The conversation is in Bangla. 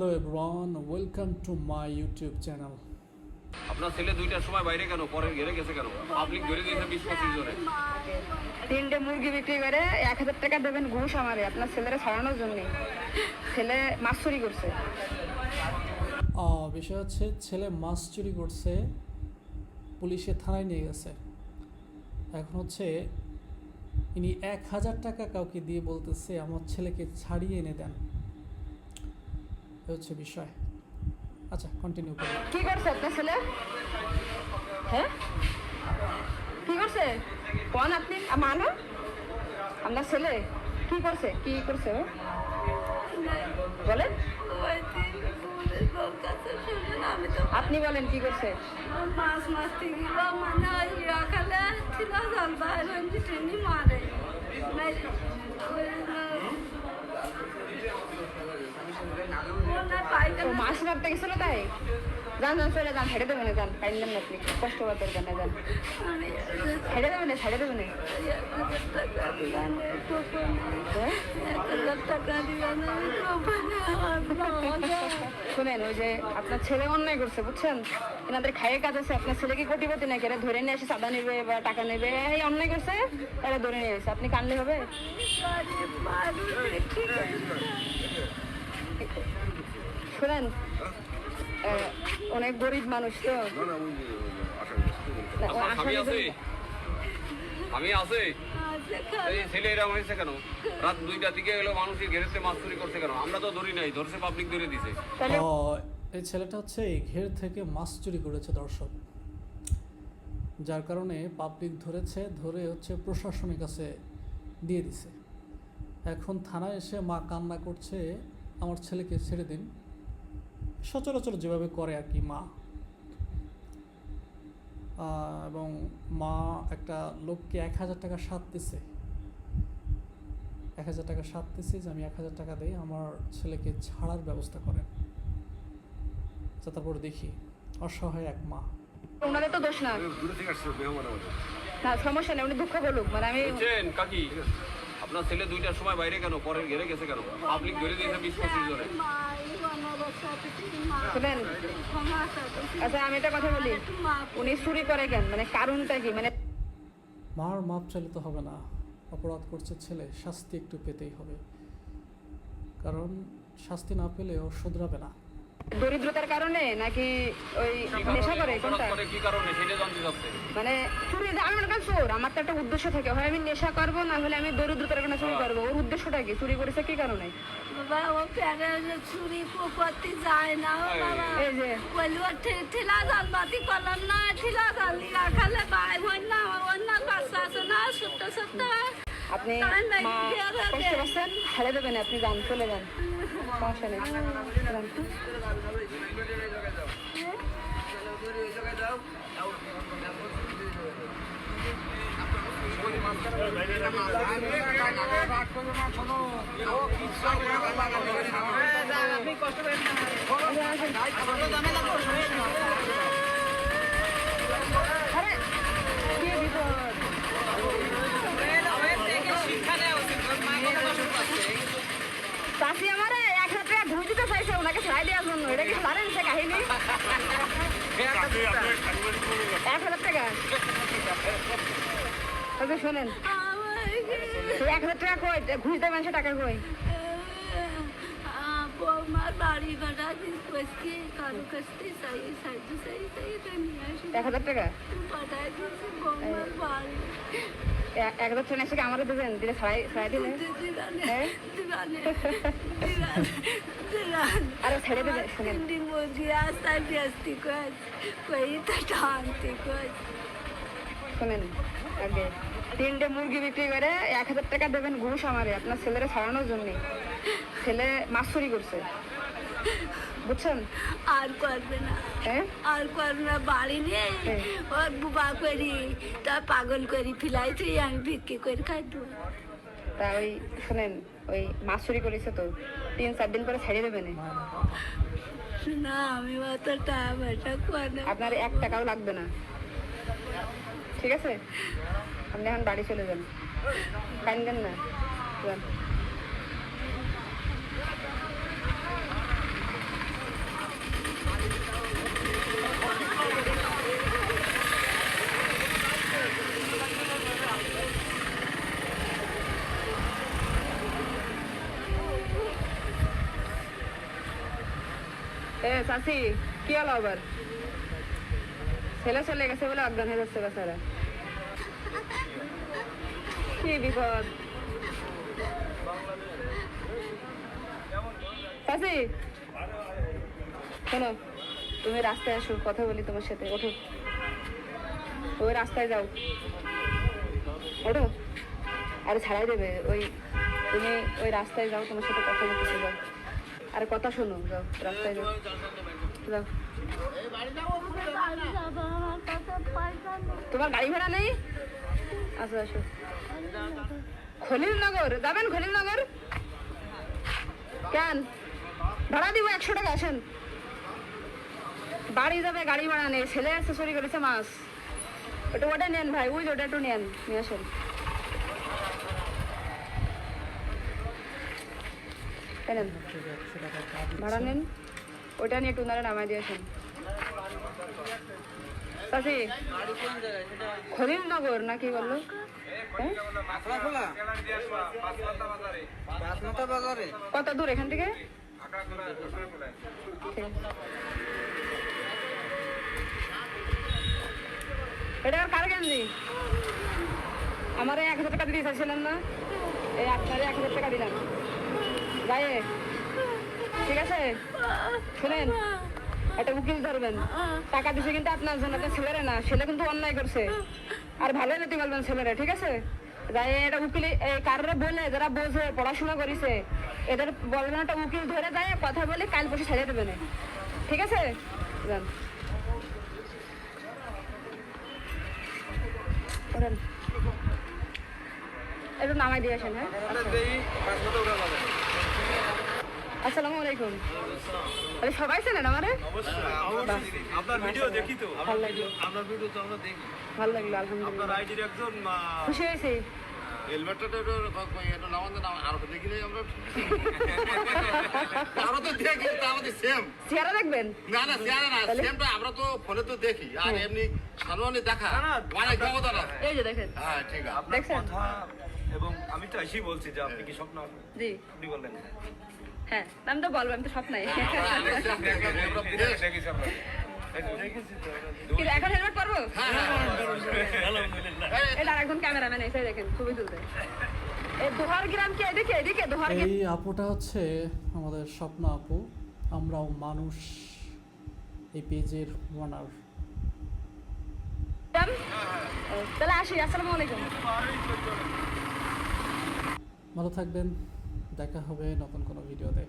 Hello everyone, welcome to my YouTube channel. আপনার ছেলে দুইটার সময় বাইরে কেন? পরে ঘেরে গেছে কেন? পাবলিক ধরে দিয়েছে বিশ পঁচিশ জনে তিনটে মুরগি বিক্রি করে এক হাজার টাকা দেবেন ঘুষ আমারে আপনার ছেলেরা ছাড়ানোর জন্য। ছেলে মাছ চুরি করছে। বিষয় হচ্ছে ছেলে মাছ চুরি করছে পুলিশে থানায় নিয়ে গেছে। এখন হচ্ছে ইনি এক হাজার টাকা কাউকে দিয়ে বলতেছে আমার ছেলেকে ছাড়িয়ে এনে দেন। হচ্ছে বিষয়। আচ্ছা কন্টিনিউ করি। কি করছে আপনার ছেলে? হ্যাঁ? কি করছে? কোন আপনি? মানো? আপনার ছেলে? কি করছে? কি করছে? বলেন। আপনি বলেন কি করছে? মাছ মারতে গেলাম মানে ওই ছিল জল বাইরে মারে। তাই চলে যান হেঁটে যান না আপনি কষ্ট করতে না যান হেঁটে দেবেন শুনেন ওই যে আপনার ছেলে অন্যায় করছে বুঝছেন এনাদের খাইয়ে কাজ আছে আপনার ছেলে কি কোটিপতি নাকি এরা ধরে নিয়ে এসে সাদা নেবে বা টাকা নেবে এই অন্যায় করছে এরা ধরে নিয়ে এসে আপনি কানলে হবে অনেক গরিব মানুষ তো। আমি আছে। ছেলে এরকম হয়েছে কেন? রাত দুইটার দিকে এলো মানুষের ঘেরেতে মাছ চুরি করছে কেন? আমরা তো ধরি নাই ধরছে পাবলিক ধরে দিছে। তাহলে এই ছেলেটা হচ্ছে ঘের থেকে মাছ চুরি করেছে দর্শক। যার কারণে পাবলিক ধরেছে ধরে হচ্ছে প্রশাসনের কাছে দিয়ে দিছে। এখন থানায় এসে মা কান্না করছে আমার ছেলেকে ছেড়ে দিন। সচরাচর যেভাবে করে আর কি মা। এবং মা একটা লোককে এক হাজার টাকা সাত দিছে। এক হাজার টাকা সাত দিছে যে আমি এক হাজার টাকা দিই আমার ছেলেকে ছাড়ার ব্যবস্থা করেন। আচ্ছা তারপর দেখি। অসহায় এক মা। ওনাদের তো দোষ না। না সমস্যা নেই উনি দুঃখ বলুক মানে আমি কাকি? আপনার ছেলে দুইটার সময় বাইরে কেন? পরে ঘেরে গেছে কেন? পাবলিক ধরে দিয়েছে বিশ পঁচিশ জনে শুনেন আচ্ছা আমি একটা কথা বলি। উনি চুরি করে কেন? মানে কারণটা কি? মানে মার মাপ চাইলে তো হবে না। অপরাধ করছে ছেলে শাস্তি একটু পেতেই হবে। কারণ শাস্তি না পেলে ও শুধরাবে না। দরিদ্রতার কারণে নাকি ওই নেশা করে? কোনটা? কি কারণে? সেটা জানতে চাচ্ছে। মানে চুরি আমি মনে করেন চোর। আমার তো একটা উদ্দেশ্য থাকে। হয় আমি নেশা করব না হলে আমি দরিদ্রতার কারণে চুরি করব। ওর উদ্দেশ্যটা কি? চুরি করেছে কি কারণে? বাবা ও প্যারে চুরি করতে যায় না। ও বাবা এই যে। কলুয়া ঠেলা জাল বাতি করলাম না ঠেলা জাল রাখালে আপনি বিয়ে কষ্ট হবে। দেবেন আপনি যান চলে যান সমস্যা নেই যান। আরে কি বিপদ চাষি আমার এক হাজার টাকা ঘুষ দিতে চাইছে ওনাকে ছাড়াই দেওয়ার জন্য এটা কি জানেন সে কাহিনী এক হাজার টাকা তবে শোনেন। এক হাজার টাকা কই? ঘুষ দেবেন সে টাকা কই? এক হাজার টাকা? এক হাজার টাকা এসে আমারও দেবেন? দিলে ছাড়াই ছাড়াই দিলে? হ্যাঁ? আরে ছেড়ে দেবে শোনেন. শোনেন আগে। তিনটে মুরগি বিক্রি করে এক হাজার টাকা দেবেন ঘুষ আমারে আপনার ছেলেরা ছাড়ানোর জন্য। ছেলে মাছ চুরি করছে। বুঝছেন? আর করবে না। হ্যাঁ আর করবে না বাড়ি নিয়ে হ্যাঁ। ওর বুবা করি তা পাগল করি ফিলাইছি আমি বিক্রি করে খাই তা ওই শোনেন ওই মাছ চুরি করেছে তো তিন চার দিন পরে ছেড়ে দেবেন না। আমি অত টাকা পয়সা আপনার এক টাকাও লাগবে না। ঠিক আছে? हमने हम बाड़ी चले जाए पहन गए ए, सासी क्या लाभर सेला चलेगा सेवला अगर नहीं का सारा কি বিপদ চাচি শোনো, তুমি রাস্তায় আসো, কথা বলি তোমার সাথে, ওঠো। ওই রাস্তায় যাও। ওঠো। আরে ছাড়াই দেবে, ওই তুমি ওই রাস্তায় যাও, তোমার সাথে কথা বলতেছে যাও। আরে কথা শোনো, যাও, রাস্তায় যাও। যাও। তোমার গাড়ি ভাড়া নেই? আসো আসো। খলিলনগর, যাবেন খলিলনগর? কেন? ভাড়া দিব একশো টাকা, আসেন। বাড়ি যাবে, গাড়ি ভাড়া নেই, ছেলে এসে চুরি করেছে মাছ। ওটা ওটা নেন ভাই, ওই ওটা একটু নেন, নিয়ে আসেন। ভাড়া নেন, ওইটা নিয়ে টুনারে নামাই দিয়ে আসেন। খলিলনগর না কি বলল? কত দূর, এখান থেকে? এটা কার গেঞ্জি আমার এক হাজার টাকা দিতে চাইছিলেন না। এই আপনারে এক হাজার টাকা দিলাম। গায়ে ঠিক আছে? শুনেন, একটা উকিল ধরবেন। টাকা দিছে কিন্তু আপনার জন্য ছেলেরা না, ছেলে কিন্তু অন্যায় করছে। আর ভালো যেতে বলবেন ছেলেরা, ঠিক আছে? যাই এটা উকিল কারোর বলে, যারা বোঝে, পড়াশোনা করেছে, এদের বলবেন একটা উকিল ধরে যায়, কথা বলে কাল বসে ছেড়ে দেবেন ঠিক আছে। একটু নামাই দিয়ে আসেন হ্যাঁ? আসসালামু আলাইকুম। আরে সবাই চেনেন আমারে? আপনার ভিডিও দেখি তো। ভালো লাগল। আপনার ভিডিও তো আমরা দেখি। ভালো লাগল আপনার আলহামদুলিল্লাহ আইডির একজন খুশি হয়েছি। হেলমেটটা তো এটা নামান না আর দেখিলে আমরা। আমরা তো দেখি আমাদের সেম চেহারা দেখবেন? না না সেয়ারে না সেমটা আমরা তো ফোনে তো দেখি। আর এমনি সাধারণ দেখা। না, না, অনেক জগতা না। এই যে দেখেন। হ্যাঁ ঠিক আছে। আপনার? কথা এবং আমি তো এসেই বলছি যে আপনি কি স্বপ্ন জি। আপনি বললেন। হ্যাঁ আমি তো বলব আমি তো সব নাই কিন্তু এখন হেলমেট পারব? এটা আরেকজন ক্যামেরাম্যান এসে দেখেন ছবি তুলতে। এই আপুটা হচ্ছে আমাদের স্বপ্ন আপু। আমরাও মানুষ এই পেজের ওনার তাহলে আসি আসসালামু আলাইকুম। ভালো থাকবেন। দেখা হবে নতুন কোনো ভিডিওতে।